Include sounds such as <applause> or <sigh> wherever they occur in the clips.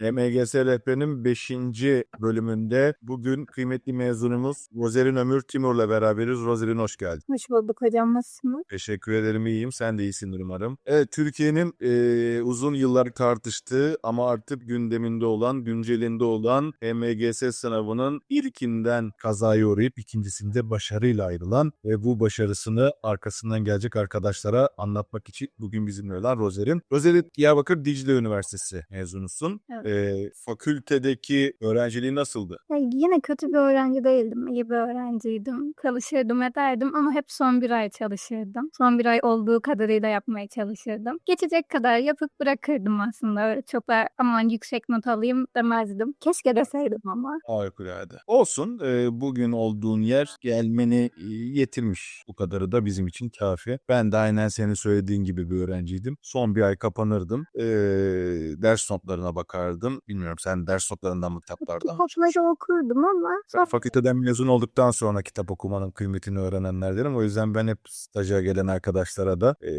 MGS Rehberi'nin 5. bölümünde bugün kıymetli mezunumuz Rozerin Ömür Timur'la beraberiz. Rozerin hoş geldin. Hoş bulduk hocam. Nasılsınız? Teşekkür ederim iyiyim. Sen de iyisindir umarım. Evet Türkiye'nin eee, uzun yıllar tartıştığı ama artık gündeminde olan, güncelinde olan MGS sınavının ilkinden kazaya uğrayıp ikincisinde başarıyla ayrılan ve bu başarısını arkasından gelecek arkadaşlara anlatmak için bugün bizimle olan Rozerin. Rozerin Diyarbakır Dicle Üniversitesi mezunusun. Evet. Eee, fakültedeki öğrenciliği nasıldı? Ya yine kötü bir öğrenci değildim. İyi bir öğrenciydim. Çalışırdım ederdim ama hep son bir ay çalışırdım. Son bir ay olduğu kadarıyla yapmaya çalışırdım. Geçecek kadar yapıp bırakırdım aslında. Öyle çok da aman yüksek not alayım demezdim. Keşke deseydim ama. Harikulade. Olsun. e, bugün olduğun yer gelmeni e, yetirmiş. Bu kadarı da bizim için kafi. Ben de aynen senin söylediğin gibi bir öğrenciydim. Son bir ay kapanırdım. E, ders notlarına bakardım. Bilmiyorum sen ders notlarından mı kitaplardan? Kitapları okurdum ama Ben fakülteden mezun olduktan sonra kitap okumanın kıymetini öğrenenlerdenim. O yüzden ben hep staja gelen arkadaşlara da e,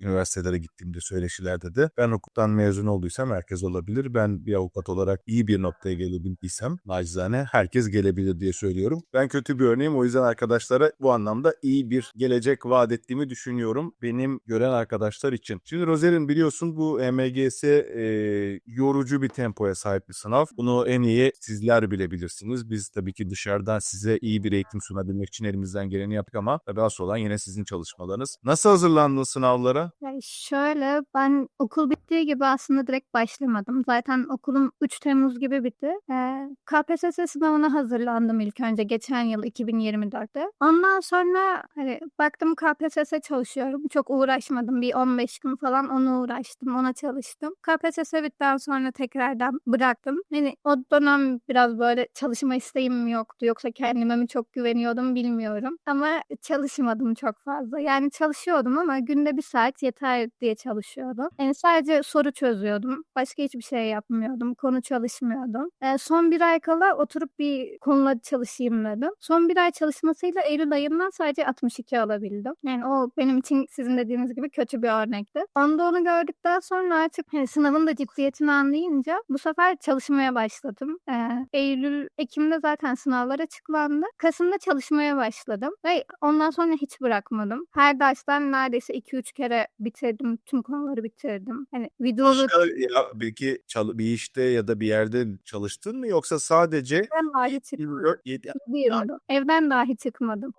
üniversitelere gittiğimde söyleşilerde de ben hukuktan mezun olduysam herkes olabilir. Ben bir avukat olarak iyi bir noktaya gelebildiysem nacizane herkes gelebilir diye söylüyorum. Ben kötü bir örneğim o yüzden arkadaşlara bu anlamda iyi bir gelecek vaat ettiğimi düşünüyorum benim gören arkadaşlar için. Şimdi Rozerin biliyorsun bu MGS e, yorucu bir tempoya sahip bir sınav. Bunu en iyi sizler bilebilirsiniz. Biz tabii ki dışarıdan size iyi bir eğitim sunabilmek için elimizden geleni yaptık ama tabii asıl olan yine sizin çalışmalarınız. Nasıl hazırlandın sınavlara? Yani şöyle ben okul bittiği gibi aslında direkt başlamadım. Zaten okulum 3 Temmuz gibi bitti. Ee, KPSS sınavına hazırlandım ilk önce geçen yıl 2024'te. Ondan sonra hani baktım KPSS çalışıyorum. Çok uğraşmadım. Bir 15 gün falan ona uğraştım. Ona çalıştım. KPSS bitten sonra tekrardan bıraktım. Hani o dönem biraz böyle çalışma isteğim yoktu. Yoksa kendime mi çok güveniyordum bilmiyorum. Ama çalışmadım çok fazla. Yani çalışıyordum ama günde bir saat yeter diye çalışıyordum. Yani sadece soru çözüyordum. Başka hiçbir şey yapmıyordum. Konu çalışmıyordum. Ee, son bir ay kala oturup bir konuları çalışayım dedim. Son bir ay çalışmasıyla Eylül ayından sadece 62 alabildim. Yani o benim için sizin dediğiniz gibi kötü bir örnekti. Onda onu gördükten sonra artık hani sınavın da ciddiyetini anlayınca bu sefer çalışmaya başladım. Ee, Eylül, Ekim'de zaten sınavlar açıklandı. Kasım'da çalışmaya başladım. Ve ondan sonra hiç bırakmadım. Her dersten neredeyse 2-3 kere bitirdim. Tüm konuları bitirdim. Hani videolu Başka ya, peki çal- bir işte ya da bir yerde çalıştın mı yoksa sadece evden dahi çıkmadım. 24 7 7-24. Evden dahi çıkmadım.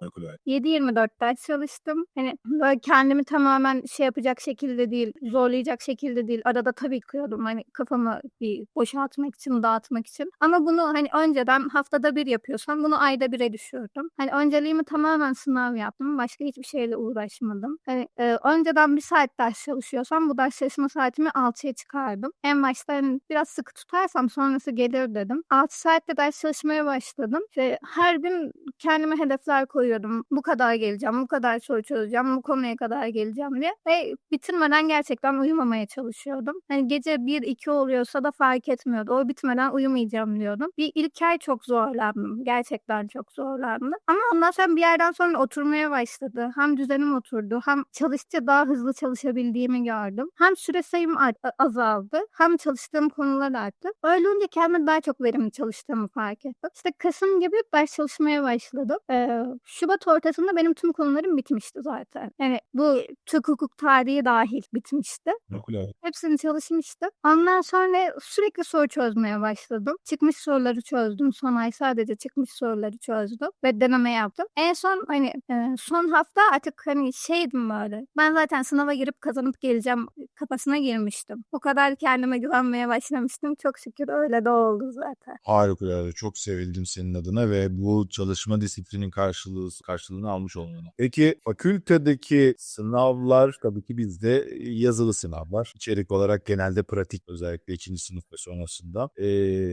7-24 ders çalıştım. Hani böyle kendimi tamamen şey yapacak şekilde değil, zorlayacak şekilde değil. Arada tabii kıyordum hani kafamı bir boşaltmak için, dağıtmak için. Ama bunu hani önceden haftada bir yapıyorsam bunu ayda bire düşürdüm. Hani önceliğimi tamamen sınav yaptım. Başka hiçbir şeyle uğraşmadım. Hani e, önceden bir saat ders çalışıyorsam bu ders çalışma saatimi 6'ya çıkardım. En başta hani biraz sıkı tutarsam sonrası gelir dedim. 6 saatte ders çalışmaya başladım. Ve her gün kendime hedefler koyuyordum. Bu kadar geleceğim, bu kadar soru çözeceğim, bu konuya kadar geleceğim diye. Ve bitirmeden gerçekten uyumamaya çalışıyordum. Hani gece 1-2 oluyorsa da fark etmiyordu. O bitmeden uyumayacağım diyordum. Bir ilk ay çok zorlandım. Gerçekten çok zorlandım. Ama ondan sonra bir yerden sonra oturmaya başladı. Hem düzenim oturdu, hem çalıştıkça daha hızlı çalışabildiğimi gördüm. Hem süre sayım azaldı, hem çalıştığım konular arttı. Öyle olunca kendime daha çok verimli çalıştığımı fark ettim. İşte Kasım gibi ders çalışmaya başladım. Ee, Şubat ortasında benim tüm konularım bitmişti zaten. Yani bu Türk hukuk tarihi dahil bitmişti. Hepsini çalışmıştım. Ondan sonra sürekli soru çözmeye başladım. Çıkmış soruları çözdüm. Son ay sadece çıkmış soruları çözdüm ve deneme yaptım. En son hani e, son hafta artık hani şeydim böyle. Ben zaten sınava girip kazanıp geleceğim kafasına girmiştim. O kadar kendime güvenmeye başlamıştım. Çok şükür öyle de oldu zaten. Harikulade. Çok sevildim senin adına ve bu çalışma disiplinin karşılığı karşılığını almış olduğunu. Peki fakültedeki sınavlar tabii ki bizde yazılı sınavlar. İçerik olarak genelde pratik özellikle ikinci sınıf ve sonrasında. Ee,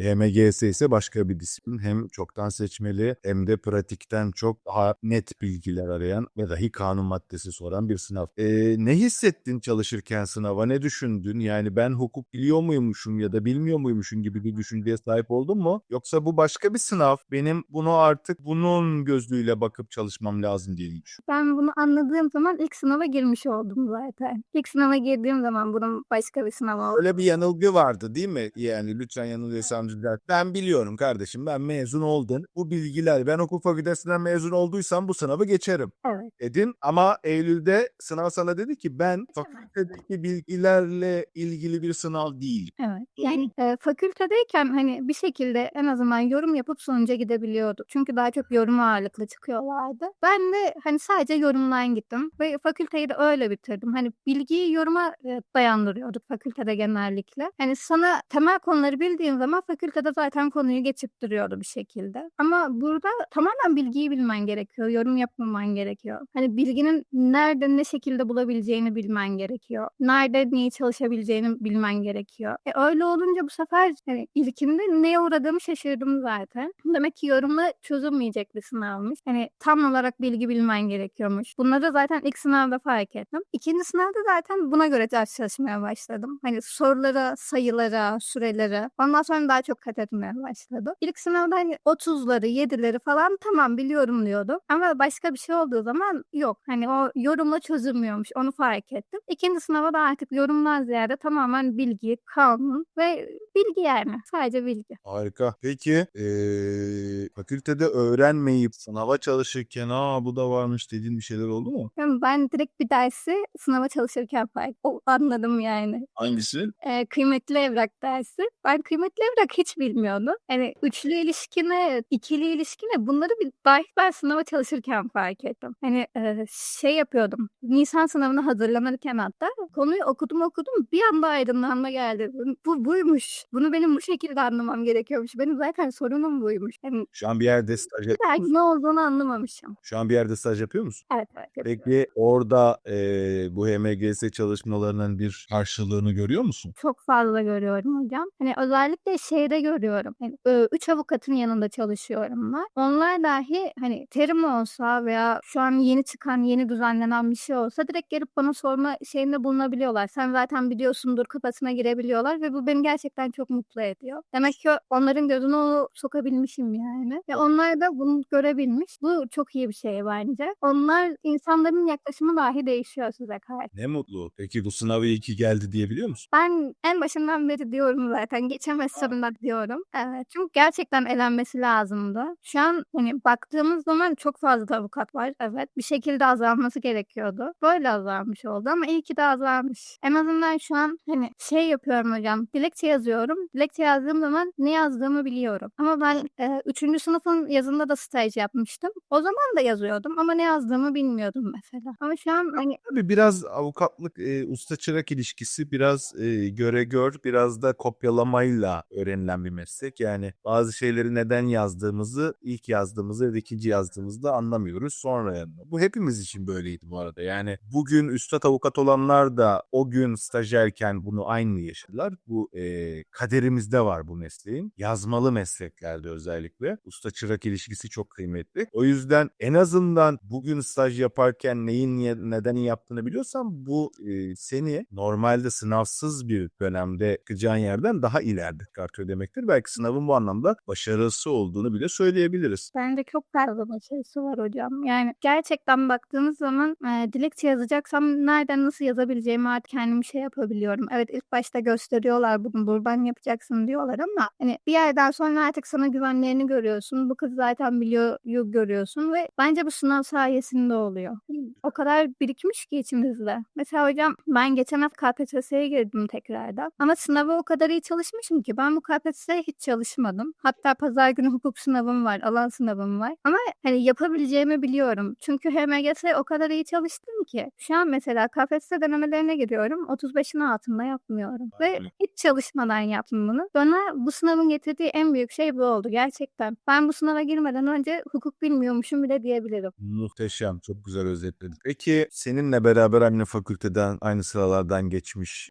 HMGS ise başka bir disiplin. Hem çoktan seçmeli hem de pratikten çok daha net bilgiler arayan ve dahi kanun maddesi soran bir sınav. Ee, ne hissettin çalışırken sınava? Ne düşündün? Yani ben hukuk biliyor muymuşum ya da bilmiyor muymuşum gibi bir düşünceye sahip oldun mu? Yoksa bu başka bir sınav. Benim bunu artık bunun gözlüğüyle bakıp çalışmam lazım diye mi düşün. Ben bunu anladığım zaman ilk sınava girmiş oldum zaten. İlk sınava girdiğim zaman bunun başka bir sınav oldu. Öyle bir yanılgı vardı değil değil mi? Yani lütfen yanılıyorsam düzelt. Ben biliyorum kardeşim ben mezun oldum. Bu bilgiler ben hukuk fakültesinden mezun olduysam bu sınavı geçerim Evet. dedin. Ama Eylül'de sınav sana dedi ki ben fakültedeki bilgilerle ilgili bir sınav değil. Evet. Yani e, fakültedeyken hani bir şekilde en azından yorum yapıp sonuca gidebiliyorduk. Çünkü daha çok yorum ağırlıklı çıkıyorlardı. Ben de hani sadece yorumdan gittim ve fakülteyi de öyle bitirdim. Hani bilgiyi yoruma e, dayandırıyorduk fakültede genellikle. Hani sana temel konuları bildiğin zaman fakültede zaten konuyu geçip duruyordu bir şekilde. Ama burada tamamen bilgiyi bilmen gerekiyor. Yorum yapmaman gerekiyor. Hani bilginin nerede ne şekilde bulabileceğini bilmen gerekiyor. Nerede neyi çalışabileceğini bilmen gerekiyor. E öyle olunca bu sefer hani ilkinde neye uğradığımı şaşırdım zaten. Demek ki yorumla çözülmeyecek bir sınavmış. Hani tam olarak bilgi bilmen gerekiyormuş. Bunları zaten ilk sınavda fark ettim. İkinci sınavda zaten buna göre ders çalışmaya başladım. Hani sorulara, sayılara, sürelere. Ondan sonra daha çok kat etmeye başladım. İlk sınavda hani 30'ları, 7'leri falan tamam biliyorum diyordum. Ama başka bir şey olduğu zaman yok. Hani o yorumla çözülmüyormuş. Onu fark ettim. İkinci sınava da artık yorumdan ziyade tamamen bilgi, kanun ve bilgi yani. Sadece bilgi. Harika. Peki eee, fakültede öğrenmeyip sınava çalışırken aa bu da varmış dediğin bir şeyler oldu mu? Yani ben direkt bir dersi sınava çalışırken fark o, anladım yani. Hangisi? Ee, kıymetli evrak dersi. Ben kıymetli evrak hiç bilmiyordum. Yani üçlü ilişkine, ikili ilişkine bunları bir dahi ben sınava çalışırken fark ettim. Hani e, şey yapıyordum. Nisan sınavına hazırlanırken hatta konuyu okudum okudum bir anda aydınlanma geldi. Bu buymuş. Bunu benim bu şekilde anlamam gerekiyormuş. Benim zaten sorunum buymuş. Yani Şu an bir yerde staj belki ne olduğunu anlamamışım. Şu an bir yerde staj yapıyor musun? Evet evet. yapıyorum. Peki orada eee, bu HMGS çalışmalarının bir karşılığını görüyor musun? Çok fazla görüyorum hocam. Hani özellikle şeyde görüyorum. Hani, üç avukatın yanında çalışıyorum ben. Onlar dahi hani terim olsa veya şu an yeni çıkan, yeni düzenlenen bir şey olsa direkt gelip bana sorma şeyinde bulunabiliyorlar. Sen zaten biliyorsundur kafasına girebiliyorlar ve bu beni gerçekten çok mutlu ediyor. Demek ki onların gözüne onu sokabilmişim yani. Ve onlar da bunu görebilmiş. Bu çok iyi bir şey bence. Onlar insanların yaklaşımı dahi değişiyor size karşı. Ne mutlu. Peki bu sınavı iyi ki geldi diyebiliyor musun? Ben en başından beri diyorum zaten. Geçemezsem de diyorum. Evet. Çünkü gerçekten elenmesi lazımdı. Şu an hani baktığımız zaman çok fazla avukat var. Evet. Bir şekilde azalması gerekiyordu. Böyle azalmış oldu ama iyi ki de azalmış. En azından şu an hani şey yapıyorum hocam. Dilekçe yazıyorum. Dilekçe yazdığım zaman ne yazdığımı biliyorum. Ama ben e, sınıfın yazında da staj yapmıştım. O zaman da yazıyordum ama ne yazdığımı bilmiyordum mesela. Ama şu an hani Tabii biraz avukatlık e, usta çırak ilişkisi biraz e, göre gör biraz da kopyalamayla öğrenilen bir meslek. Yani bazı şeyleri neden yazdığımızı ilk yazdığımızda ya da ikinci yazdığımızda anlamıyoruz sonra. Bu hepimiz için böyleydi bu arada. Yani bugün üstad avukat olanlar da o gün stajyerken bunu aynı yaşadılar. Bu e, kaderimizde var bu mesleğin. Yazmalı mesleklerde özellikle. Usta çırak ilişkisi çok kıymetli. O yüzden en azından bugün staj yaparken neyin niye, neden yaptığını biliyorsan bu e, seni normalde sınavsız bir dönemde çıkacağın yerden daha ileride çıkartıyor demektir. Belki sınavın bu anlamda başarısı olduğunu bile söyleyebiliriz. Bence çok fazla başarısı var hocam. Yani gerçekten baktığınız zaman e, dilekçe yazacaksam nereden nasıl yazabileceğimi artık kendim şey yapabiliyorum. Evet ilk başta gösteriyorlar bunu buradan yapacaksın diyorlar ama hani bir yerden sonra artık sana güvenlerini görüyorsun. Bu kız zaten biliyor görüyorsun ve bence bu sınav sayesinde oluyor. O kadar birikmiş ki içimizde. Mesela hocam ben geçen hafta KPSS'ye girdim tekrardan. Ama sınava o kadar iyi çalışmışım ki ben bu KPSS'ye hiç çalışmadım. Hatta pazar günü hukuk sınavım var, alan sınavım var. Ama hani yapabileceğimi biliyorum. Çünkü HMGS o kadar iyi çalıştım ki. Şu an mesela KPSS denemelerine giriyorum. 35'in altında yapmıyorum. Ve hiç çalışmadan yaptım bunu. Bana bu sınavın getirdiği en büyük şey bu oldu gerçekten. Ben bu sınava girmeden önce hukuk bilmiyormuşum bile diyebilirim. Muhteşem. Çok güzel özetledin. Peki seninle beraber aynı fakülteden, aynı sıralardan geçmiş,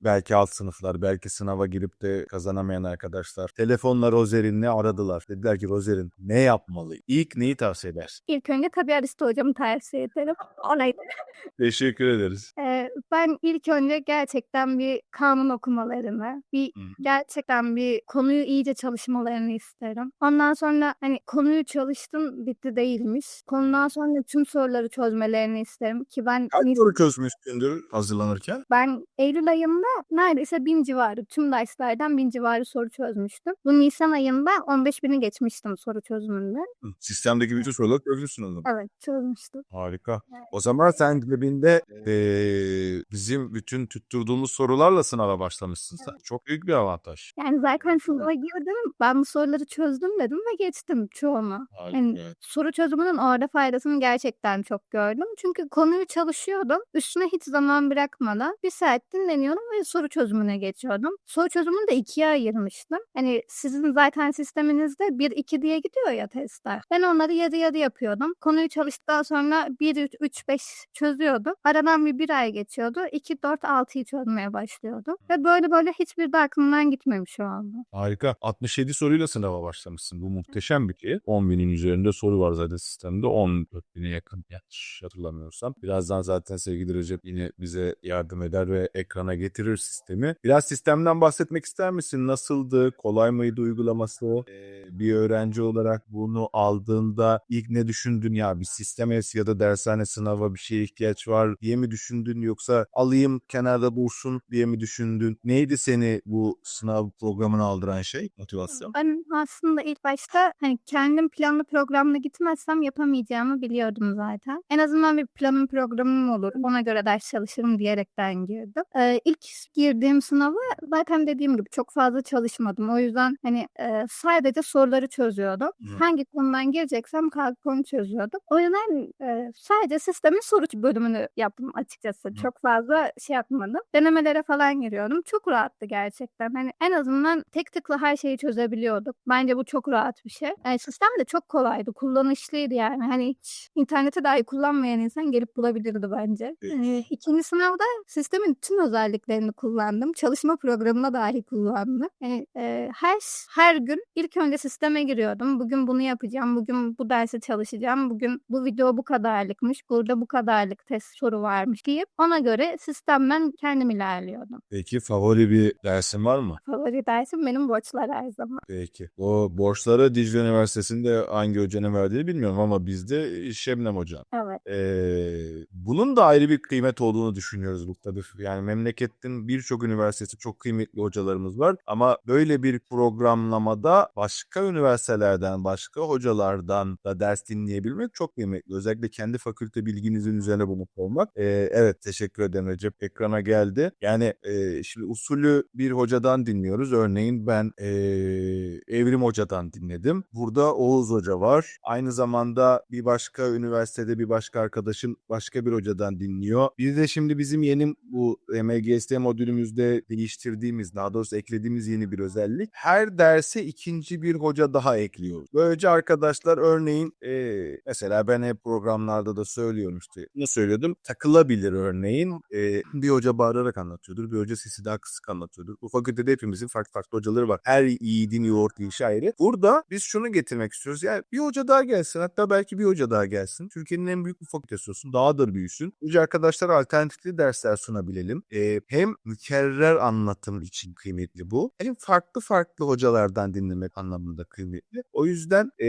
belki alt sınıflar, belki sınava girip de kazanamayan arkadaşlar telefonla Rozerin'le aradılar. Dediler ki Rozerin ne yapmalı? İlk neyi tavsiye edersin? İlk önce tabii Aristo hocamı tavsiye ederim. <laughs> Onaydı. Teşekkür ederiz. Eee, ben ilk önce gerçekten bir kanun okumalarını, bir Hı hı. gerçekten bir konuyu iyice çalışmalarını isterim. Ondan sonra, hani, konuyu çalıştın, bitti değilmiş. Konudan sonra tüm soruları çözmelerini isterim ki ben Kaç soru çözmüşsündür hazırlanırken? ben eylül ayında neredeyse 1000 civarı, tüm derslerden 1000 civarı soru çözmüştüm. Bu nisan ayında 15.000'i geçmiştim soru çözümünde. Sistemdeki bütün soruları çözmüşsün o zaman. Evet, çözmüştüm. Harika. Evet. O zaman sen cebinde eee, bizim bütün tutturduğumuz sorularla sınava başlamışsın sen. Çok büyük bir avantaj. Yani zaten sınava girdim, ben bu soruları çözdüm dedim ve geçtim çoğunu. Yani Harika. soru çözümünün orada faydasını gerçekten çok gördüm. Çünkü konuyu çalışıyordum. Üstüne hiç zaman bırakmadan 1 saat dinleniyordum ve soru çözümüne geçiyordum. Soru çözümünü de 2'ye ayırmıştım. Hani sizin zaten sisteminizde 1-2 diye gidiyor ya testler. Ben onları yarı yarı yapıyordum. Konuyu çalıştıktan sonra 1-3-5 çözüyordum. Aradan bir 1 ay geçiyordu. 2-4-6'yı çözmeye başlıyordum. Ve böyle böyle hiçbir de aklımdan gitmemiş o anda. Harika. 67 soruyla sınava başlamışsın. Bu muhteşem bir şey. 10 binin üzerinde soru var zaten sistemde. 14 bine yakın yanlış hatırlamıyorsam. Birazdan zaten sevgili Recep yine bize yardım eder ve ekrana getirir sistemi. Biraz sistemden bahsetmek ister misin? Nasıldı? Kolay mıydı uygulaması? Ee, bir öğrenci olarak bunu aldığında ilk ne düşündün ya bir sistem ya da dershane sınava bir şeye ihtiyaç var diye mi düşündün yoksa alayım kenarda dursun diye mi düşündün? Neydi seni bu sınav programına aldıran şey? Motivasyon. Ben aslında ilk başta hani kendim planlı programla gitmezsem yapamayacağımı biliyordum zaten. En azından bir planım programım olur. Ona göre ders çalışırım diyerekten girdim. Ee, ilk girdiğim sınava zaten dediğim gibi çok fazla çalışmadım. O yüzden hani e, sadece soruları çözüyordum. Hı. Hangi konudan gireceksem kalkıp onu çözüyordum. O yüzden e, sadece sistemin soru bölümünü yaptım açıkçası. Çok fazla şey yapmadım. Denemelere falan giriyordum. Çok rahattı gerçekten. Hani en azından tek tıkla her şeyi çözebiliyorduk. Bence bu çok rahat bir şey. Yani sistem de çok kolaydı. Kullanışlıydı yani. Hani hiç interneti dahi kullanmayan insan gelip bulabilirdi bence. Evet. Ee, ikinci sınavda sistemin tüm özelliklerini kullandım. Çalışma programına dahi kullandım. Yani, e, her her gün ilk önce sisteme giriyordum. Bugün bunu yapacağım. Bugün bu dersi çalışacağım. Bugün bu video bu kadarlıkmış. Burada bu kadarlık test soru varmış deyip ona göre sistemden kendim ilerliyordum. Peki favori bir dersin var mı? Favori dersim benim borçlar her zaman. Peki. O borçları Dicle Üniversitesi'nde hangi hocanın verdiğini bilmiyorum ama bizde Şebnem Hocam. Evet. Ee, bunun da ayrı bir kıymet olduğunu düşünüyoruz bu tabii. Yani memleketin birçok üniversitesi çok kıymetli hocalarımız var ama böyle bir programlamada başka üniversitelerden, başka hocalardan da ders dinleyebilmek çok kıymetli. Özellikle kendi fakülte bilginizin üzerine bunu olmak. Ee, evet teşekkür ederim Recep. Ekrana geldi. Yani e, şimdi usulü bir hocadan dinliyoruz. Örneğin ben e, Evrim Hoca'dan dinledim. Burada Oğuz Hoca var. Aynı zamanda bir başka üniversitede bir başka arkadaşım başka bir hocadan dinliyor. Bir de şimdi bizim yeni bu MGS modülümüzde değiştirdiğimiz, daha doğrusu eklediğimiz yeni bir özellik. Her derse ikinci bir hoca daha ekliyoruz. Böylece arkadaşlar örneğin e, mesela ben hep programlarda da söylüyorum işte. Ne söylüyordum? Takılabilir örneğin. E, bir hoca bağırarak anlatıyordur. Bir hoca sesi daha kısık anlatıyordur. Bu fakültede hepimizin farklı farklı hocaları var. Her yiğidin yoğurt yiyişi ayrı. Burada biz şunu getirmek istiyoruz. Yani bir hoca daha gelsin. Hatta belki bir hoca daha gelsin. Türkiye'nin en büyük bir fakültesi olsun. Daha da büyüsün. Önce arkadaşlar alternatifli dersler sunabilelim. E, hem mükerrer anlatım için kıymetli bu. Hem farklı farklı hocalardan dinlemek anlamında kıymetli. O yüzden e,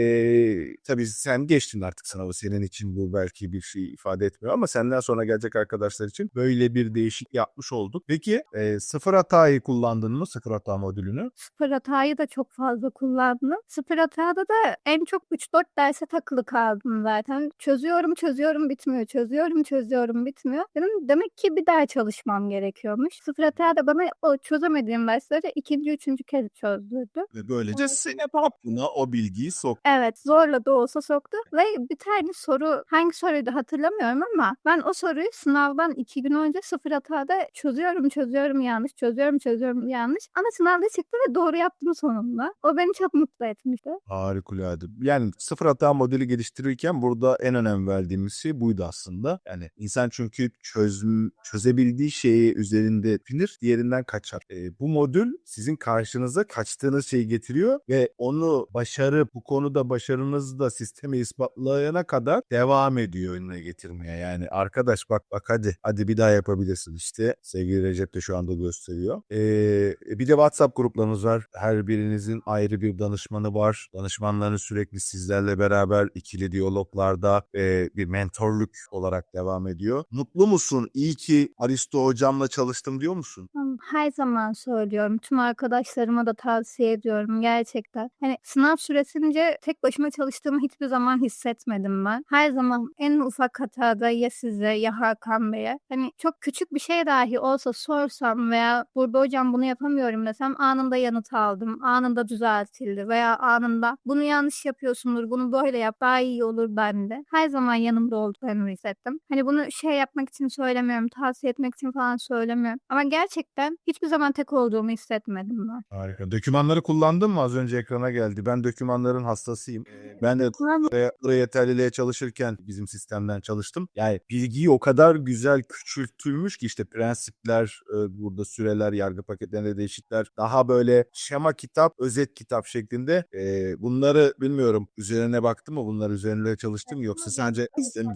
tabii sen geçtin artık sınavı. Senin için bu belki bir şey ifade etmiyor ama senden sonra gelecek arkadaşlar için böyle bir değişik yapmış olduk. Peki e, sıfır hatayı kullandın mı? Sıfır hata modülünü. Sıfır hatayı da çok fazla kullandım. Sıfır hatada da en çok 3-4 derse takılı kaldım zaten. Çözüyorum, çözüyorum, bitmiyor. Çözüyorum, çözüyorum, bitmiyor. Dedim demek ki bir daha çalışmam gerekiyormuş. Sıfır hata da bana o çözemediğim dersleri ikinci, üçüncü kez çözdürdü. Ve böylece seni aklına o bilgiyi sok. Evet zorla da olsa soktu ve bir tane soru hangi soruydu hatırlamıyorum ama ben o soruyu sınavdan iki gün önce sıfır hatada çözüyorum çözüyorum yanlış çözüyorum çözüyorum yanlış ama sınavda çıktı ve doğru yaptım sonunda. O beni çok mutlu etmişti. Harikulade. Yani sıfır hata modeli geliştirirken burada en önem verdiğimiz şey buydu aslında. Yani insan çünkü çözüm, çözebildiği şeyi üzerinde pinir, diğerinden kaçar. E, bu modül sizin karşınıza kaçtığınız şeyi getiriyor ve onu başarıp bu konuda başarınızı da sisteme ispatlayana kadar devam ediyor önüne getirmeye. Yani arkadaş bak bak hadi hadi bir daha yapabilirsin işte. Sevgili Recep de şu anda gösteriyor. Ee, bir de WhatsApp gruplarınız var. Her birinizin ayrı bir danışmanı var. Danışmanlarınız sürekli sizlerle beraber ikili diyaloglarda e, bir mentorluk olarak devam ediyor. Mutlu musun? İyi ki Aristo hocamla çalıştım diyor musun? Her zaman söylüyorum. Tüm arkadaşlarıma da tavsiye ediyorum gerçekten. Hani sınav süresince tek başıma çalıştığımı hiçbir zaman hissetmedim ben. Her zaman en ufak hatada ya size ya Hakan Bey'e hani çok küçük bir şey dahi olsa sorsam veya burada hocam bunu yapamıyorum desem anında yanıt aldım. Anında düzeltildi veya anında bunu yanlış yapıyorsundur bunu böyle yap daha iyi olur bende. Her zaman yanımda olduklarını hissettim. Hani bunu şey yapmak için söylemiyorum tavsiye etmek için falan söylemiyorum. Ama gerçekten hiçbir zaman tek olduğumu hissetmedim ben. Harika. Dokümanları kullandın mı? Az önce ekrana geldi. Ben dokümanların hastasıyım. Ben de buraya, buraya yeterliliğe çalışırken bizim sistemden çalıştım. Yani bilgiyi o kadar güzel küçültülmüş ki işte prensipler, e, burada süreler, yargı paketlerinde değişiklikler daha böyle şema kitap, özet kitap şeklinde. E, bunları bilmiyorum üzerine baktım mı? Bunlar üzerinde çalıştım mı? Yoksa sadece sistemi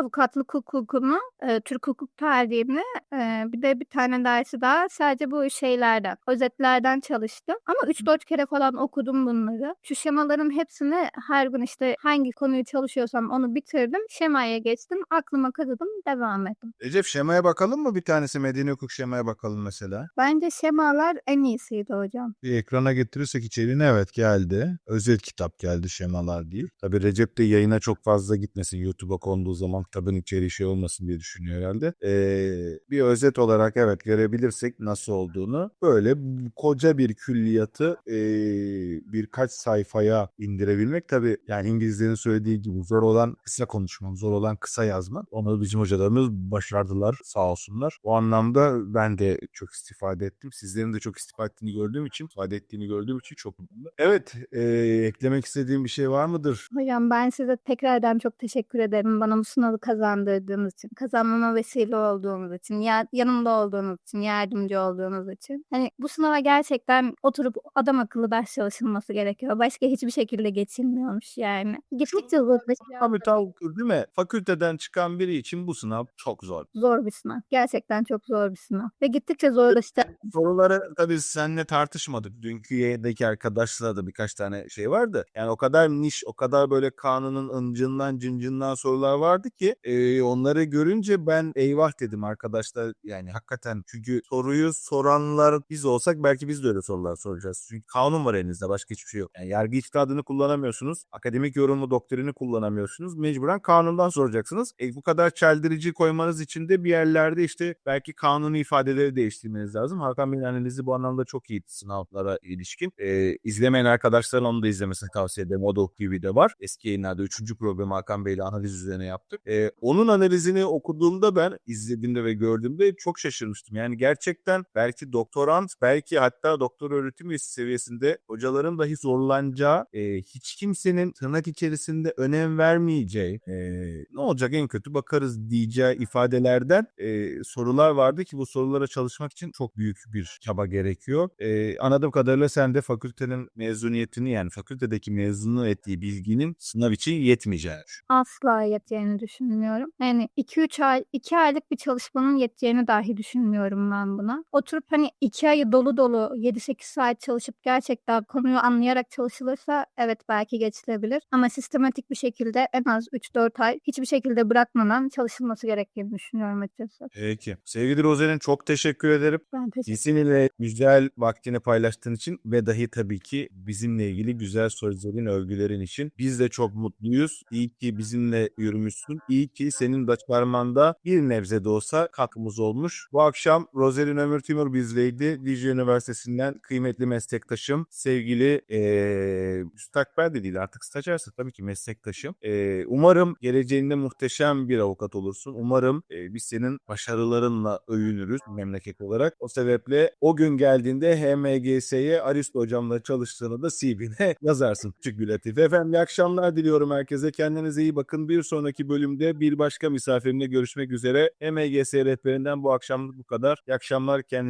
Avukatlık hukukunu, e, Türk hukuk tarihini e, bir de bir tane dersi daha sadece bu şeylerden, özetlerden çalıştım. Ama 3-4 kere falan okudum bunları. Şu şemaların hepsini her gün işte hangi konuyu çalışıyorsam onu bitirdim. Şemaya geçtim. Aklıma kazıdım. Devam ettim. Recep şemaya bakalım mı? Bir tanesi Medeni Hukuk şemaya bakalım mesela. Bence şemalar en iyisiydi hocam. Bir ekrana getirirsek içeriğine evet geldi. Özel kitap geldi şemalar değil. Tabi Recep de yayına çok fazla gitmesin. YouTube'a konduğu zaman kitabın içeriği şey olmasın diye düşünüyor herhalde. Ee, bir özet olarak evet görebilirsek nasıl olduğunu. Böyle koca bir külliyatı ee, birkaç sayfaya indirebilmek. Tabi yani İngilizlerin söylediği gibi zor olan kısa konuşmak, zor olan kısa yazmak. Onu bizim hocalarımız başardılar sağ olsunlar. O anlamda ben de çok istifade ettim. Sizlerin de çok istifade ettiğini gördüğüm için, ifade ettiğini gördüğüm için çok mutluyum. Evet, ee, eklemek istediğim bir şey var mıdır? Hocam ben size tekrardan çok teşekkür ederim. Bana bu sınavı kazandırdığınız için, kazanmama vesile olduğunuz için, ya, yanımda olduğunuz için, yardımcı olduğunuz için. Hani bu sınava gerçekten oturup adam akıllı ders çalışılması gerekiyor. Başka hiçbir şekilde geçilmiyormuş yani. Gittikçe zorlaşıyor. Tabii tabii değil mi? Fakülteden çıkan biri için bu sınav çok zor. Zor bir sınav. Gerçekten çok zor bir sınav. Ve gittikçe zorlaşacak. Soruları tabii seninle tartışmadık. Dünkü yayındaki arkadaşlarla da birkaç tane şey vardı. Yani o kadar niş, o kadar böyle kanunun ıncından cıncından sorular vardı ki e, onları görünce ben eyvah dedim arkadaşlar. Yani hakikaten çünkü soruyu soranlar biz olsak belki biz de öyle sorular soracağız. Çünkü kanun var elinizde başka hiçbir şey yok. Yani yargı içtihadını kullanamıyorsunuz. Akademik yorumu doktrini kullanamıyorsunuz. Mecburen kanundan soracaksınız. E, bu kadar çeldirici koymanız için de bir yerlerde işte belki kanuni ifadeleri değiştirmeniz lazım. Hakan Bey'in analizi bu anlamda çok iyi sınavlara ilişkin. E, izlemeyen arkadaşların onu da izlemesini tavsiye ederim. O da gibi de var. Eski yayınlarda 3. programı Hakan Bey'le analiz üzerine yaptık. E, onun analizini okuduğumda ben izlediğimde ve gördüğümde çok şaşırmıştım. Yani gerçekten belki doktorant, belki hatta doktor öğretim üyesi seviyesinde hocaların dahi zorlanacağı, e, hiç kimsenin tırnak içerisinde önem vermeyeceği, e, ne olacak en kötü bakarız diyeceği ifadelerden e, sorular vardı ki bu sorulara çalışmak için çok büyük bir çaba gerekiyor. E, anladığım kadarıyla sen de fakültenin mezuniyetini yani fakültedeki mezunu ettiği bilginin sınav için yetmeyeceğini. Asla yeteceğini düşünmüyorum. Yani 2-3 ay, 2 aylık bir çalışmanın yeteceğini dahi düşünmüyorum ben buna. Oturup hani 2 ayı dolu dolu 7-8 saat çalışıp gerçekten konuyu anlayarak çalışılırsa evet belki geçilebilir. Ama sistematik bir şekilde en az 3-4 ay hiçbir şekilde bırakmadan çalışılması gerektiğini düşünüyorum açıkçası. Peki. Sevgili Rozen'in çok teşekkür ederim. Ben teşekkür Kesin ile güzel vaktini paylaştığın için ve dahi tabii ki bizimle ilgili güzel sözlerin, övgülerin için. Biz de çok mutluyuz. İyi ki bizimle yürümüşsün. İyi ki senin baş parmağında bir nebze de olsa katkımız olmuş. Bu akşam Rozelin Ömür Timur bizleydi. Dicle Üniversitesi'nden kıymetli meslektaşım, sevgili ee, müstakbel de değil artık stajyerse tabii ki meslektaşım. Ee, umarım geleceğinde muhteşem bir avukat olursun. Umarım ee, biz senin başarılarınla övünürüz memleket olarak. O sebeple o gün geldiğinde HMGS'ye Aristo hocamla çalıştığını da CV'ne <laughs> yazarsın. Küçük bir latife. Efendim iyi akşamlar diliyorum herkese. Kendinize iyi bakın. Bir sonraki bölümde bir başka misafirimle görüşmek üzere. MGS rehberinden bu akşam bu kadar. İyi akşamlar.